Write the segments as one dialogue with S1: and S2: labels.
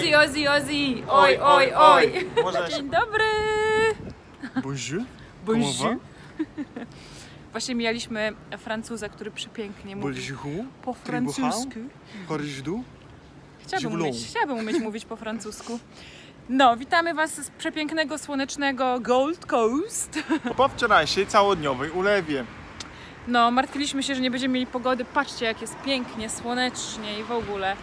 S1: Ozzy, Ozzy, Ozzy! Oj, oj, oj!
S2: Można
S1: Dzień dobry!
S2: Bonjour.
S1: Bonjour. Właśnie mijaliśmy Francuza, który przepięknie mówi
S2: Bonjour.
S1: po francusku.
S2: Paris-du.
S1: Chciałabym
S2: Dziwlą.
S1: umieć, chciałabym umieć mówić po francusku. No, witamy Was z przepięknego, słonecznego Gold Coast.
S2: Po wczorajszej całodniowej ulewie.
S1: No, martwiliśmy się, że nie będziemy mieli pogody. Patrzcie, jak jest pięknie, słonecznie i w ogóle.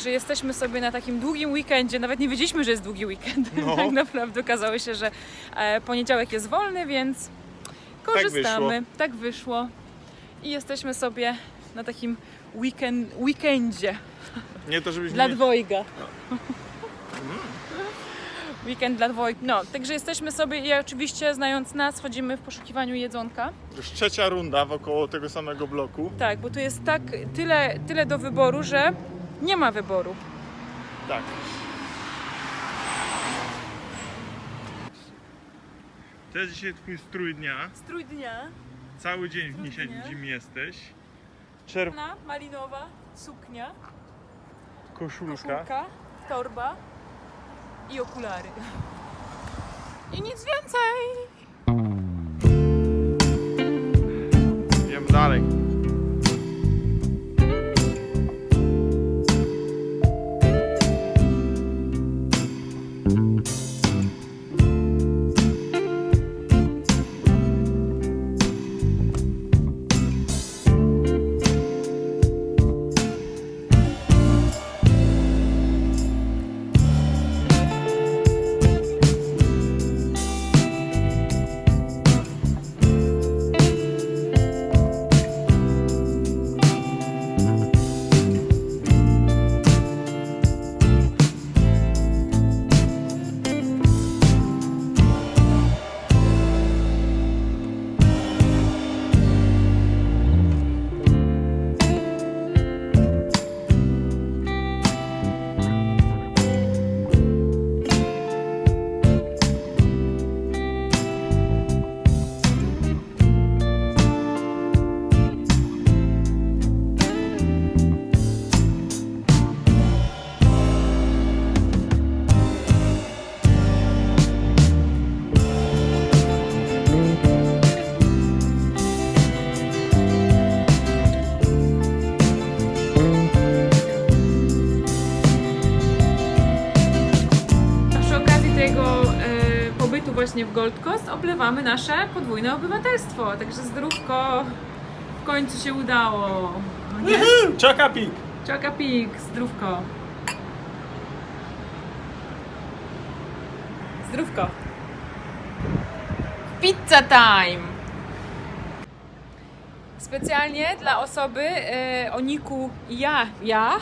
S1: Że jesteśmy sobie na takim długim weekendzie. Nawet nie wiedzieliśmy, że jest długi weekend.
S2: No.
S1: tak naprawdę okazało się, że e, poniedziałek jest wolny, więc korzystamy. Tak wyszło. I jesteśmy sobie na takim weekend, weekendzie
S2: Nie to, żebyś
S1: dla dwojga. Weekend dla dwojga. No, także jesteśmy sobie i oczywiście znając nas, chodzimy w poszukiwaniu jedzonka.
S2: Już trzecia runda wokoło tego samego bloku.
S1: Tak, bo tu jest tak tyle, tyle do wyboru, że nie ma wyboru.
S2: Tak. To jest dzisiaj twój strój dnia.
S1: Strój dnia,
S2: Cały dzień w nim
S1: Strój dnia.
S2: siedzim jesteś. Czerw...
S1: czarna, malinowa, suknia,
S2: koszulka.
S1: koszulka, torba i okulary. I nic więcej!
S2: Idziemy dalej.
S1: W Gold Coast oblewamy nasze podwójne obywatelstwo. Także zdrówko w końcu się udało. No?
S2: Czaka pik!
S1: Czaka pik, zdrówko. Zdrówko. Pizza time! Specjalnie dla osoby e, o niku ja, ja,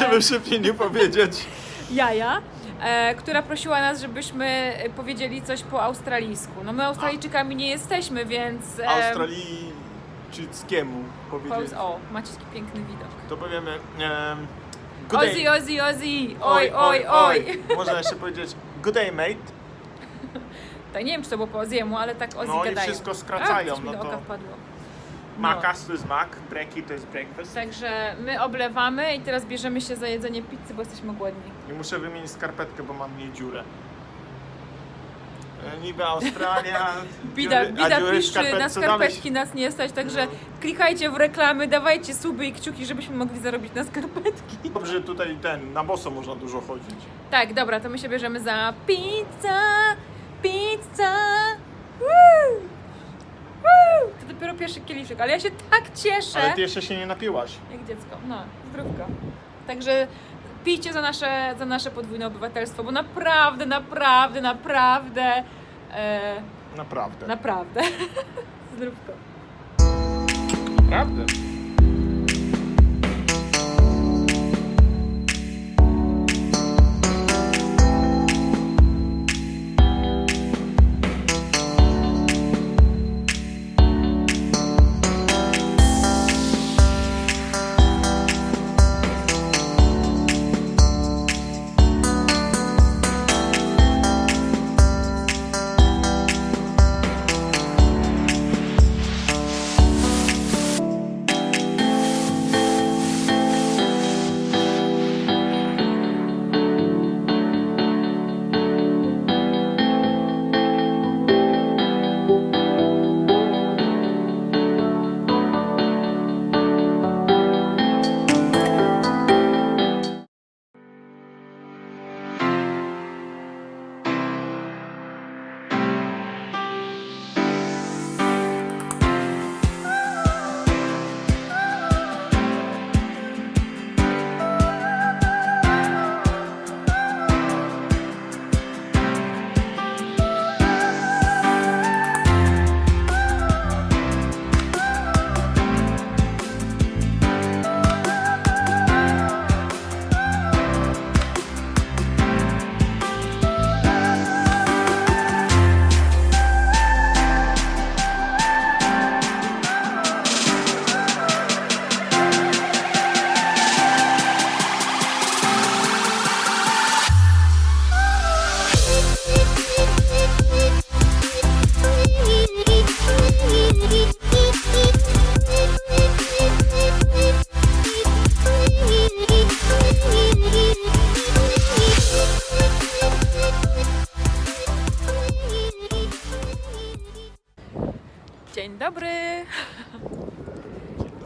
S2: Żeby szybciej nie powiedzieć.
S1: jaja, która prosiła nas, żebyśmy e, powiedzieli coś po australijsku. No my Australijczykami nie jesteśmy, więc... e,
S2: Australijczyckiemu powiedzieć.
S1: powiedz- O, macie taki piękny widok.
S2: To powiemy... Um, good day.
S1: Ozzy, Ozzy, Ozzy! Oj, oj, oj!
S2: Można jeszcze powiedzieć good day mate.
S1: Tak, nie wiem, czy to było po Oziemu, ale tak Ozzy
S2: No i
S1: gadają.
S2: wszystko skracają,
S1: A, coś mi
S2: no
S1: do
S2: to-
S1: oka wpadło. No.
S2: Makas to jest mak, breki to jest breakfast.
S1: Także my oblewamy i teraz bierzemy się za jedzenie pizzy, bo jesteśmy głodni.
S2: I muszę wymienić skarpetkę, bo mam w niej dziurę. E, Niby Australia.
S1: Bida,
S2: dziury- a
S1: bida
S2: dziury w
S1: piszczy, na
S2: skarpetce
S1: skarpetki nas nie stać, także
S2: No.
S1: klikajcie w reklamy, dawajcie suby i kciuki, żebyśmy mogli zarobić na skarpetki.
S2: Dobrze, tutaj ten, na boso można dużo chodzić.
S1: Tak, dobra, to my się bierzemy za pizza, pizza. Woo! To dopiero pierwszy kieliszek, ale ja się tak cieszę.
S2: Ale ty jeszcze się nie napiłaś.
S1: Jak dziecko. No, zdrówko. Także pijcie za nasze, za nasze podwójne obywatelstwo, bo naprawdę, naprawdę, naprawdę, e,
S2: Naprawdę.
S1: naprawdę. zdrówko.
S2: Naprawdę.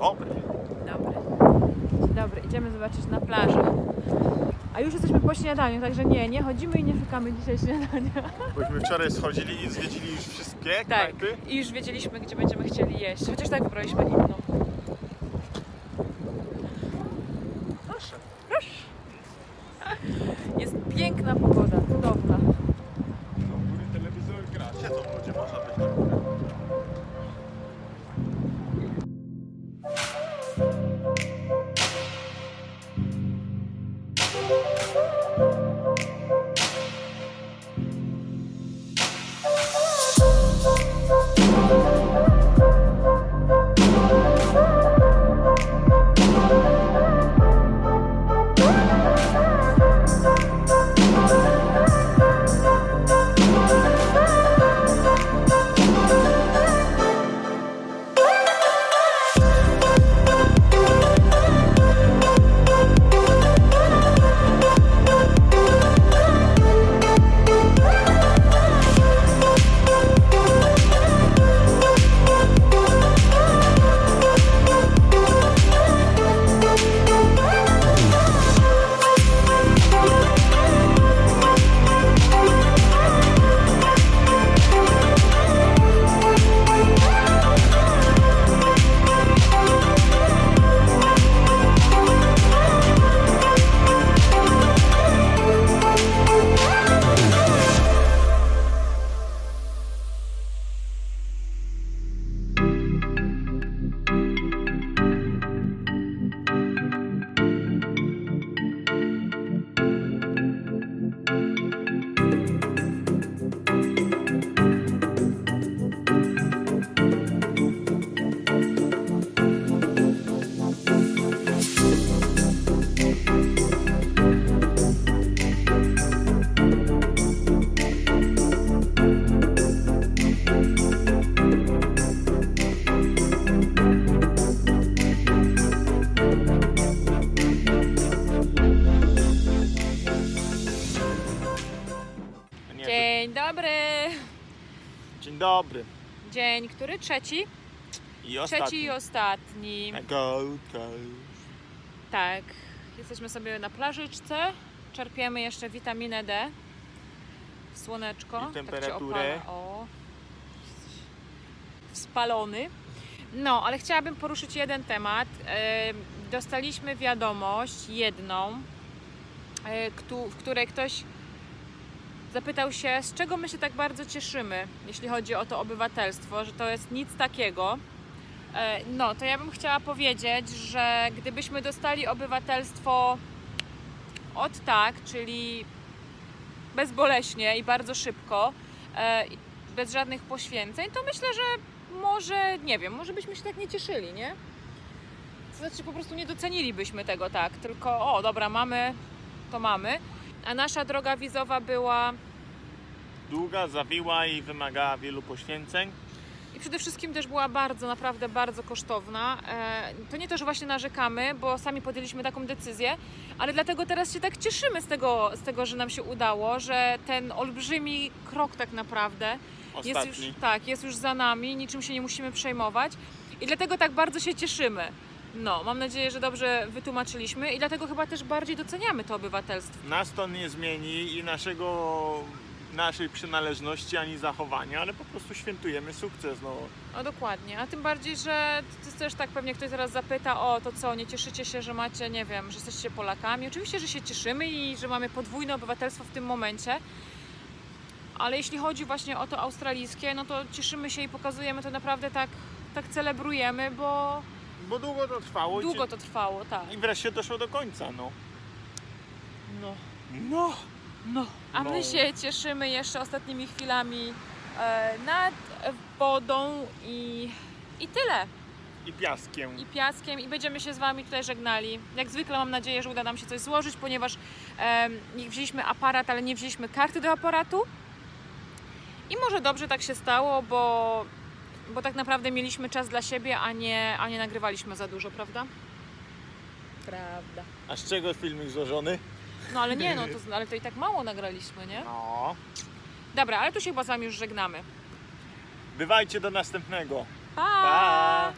S1: Dobry.
S2: Dobry.
S1: Dobry, idziemy zobaczyć na plażę. A już jesteśmy po śniadaniu, także nie, nie chodzimy i nie szukamy dzisiaj śniadania.
S2: Bośmy wczoraj schodzili i zwiedzili już wszystkie
S1: Tak,
S2: knajpy.
S1: i już wiedzieliśmy, gdzie będziemy chcieli jeść. Chociaż tak wybraliśmy inną. Dzień, który? Trzeci?
S2: I ostatni.
S1: Trzeci i ostatni.
S2: Go, go.
S1: Tak. Jesteśmy sobie na plażyczce. Czerpiemy jeszcze witaminę D. Słoneczko.
S2: I
S1: Tak
S2: temperaturę.
S1: opala. O. Spalony. No, ale chciałabym poruszyć jeden temat. Dostaliśmy wiadomość jedną, e, w której ktoś zapytał się, z czego my się tak bardzo cieszymy, jeśli chodzi o to obywatelstwo, że to jest nic takiego. E, No, to ja bym chciała powiedzieć, że gdybyśmy dostali obywatelstwo od tak, czyli bezboleśnie i bardzo szybko, e, bez żadnych poświęceń, to myślę, że może, nie wiem, może byśmy się tak nie cieszyli, nie? To znaczy po prostu nie docenilibyśmy tego tak, tylko o, dobra, mamy, to mamy. A nasza droga wizowa była
S2: Długa, zawiła i wymagała wielu poświęceń.
S1: I przede wszystkim też była bardzo, naprawdę bardzo kosztowna. E, To nie to, że właśnie narzekamy, bo sami podjęliśmy taką decyzję, ale dlatego teraz się tak cieszymy z tego, z tego że nam się udało, że ten olbrzymi krok tak naprawdę jest już, tak, jest już za nami, niczym się nie musimy przejmować i dlatego tak bardzo się cieszymy. No, mam nadzieję, że dobrze wytłumaczyliśmy i dlatego chyba też bardziej doceniamy to obywatelstwo.
S2: Nas to nie zmieni i naszego, naszej przynależności ani zachowania, ale po prostu świętujemy sukces. No.
S1: No dokładnie, a tym bardziej, że to jest też tak pewnie ktoś teraz zapyta, o to co, nie cieszycie się, że macie, nie wiem, że jesteście Polakami. Oczywiście, że się cieszymy i że mamy podwójne obywatelstwo w tym momencie. Ale jeśli chodzi właśnie o to australijskie, no to cieszymy się i pokazujemy to naprawdę tak, tak celebrujemy, bo
S2: Bo długo to trwało i
S1: długo to trwało, tak.
S2: i wreszcie doszło do końca. No.
S1: No,
S2: no.
S1: no. A my
S2: No.
S1: się cieszymy jeszcze ostatnimi chwilami e, nad wodą i, i tyle.
S2: I piaskiem.
S1: i piaskiem i będziemy się z Wami tutaj żegnali. Jak zwykle mam nadzieję, że uda nam się coś złożyć, ponieważ em, nie wzięliśmy aparat, ale nie wzięliśmy karty do aparatu. I może dobrze tak się stało, bo, bo tak naprawdę mieliśmy czas dla siebie, a nie, a nie nagrywaliśmy za dużo, prawda? Prawda.
S2: A z czego filmik złożony?
S1: No ale nie, no to, ale to i tak mało nagraliśmy, nie?
S2: No.
S1: Dobra, ale tu się chyba z Wami już żegnamy.
S2: Bywajcie do następnego.
S1: Pa!
S2: Pa!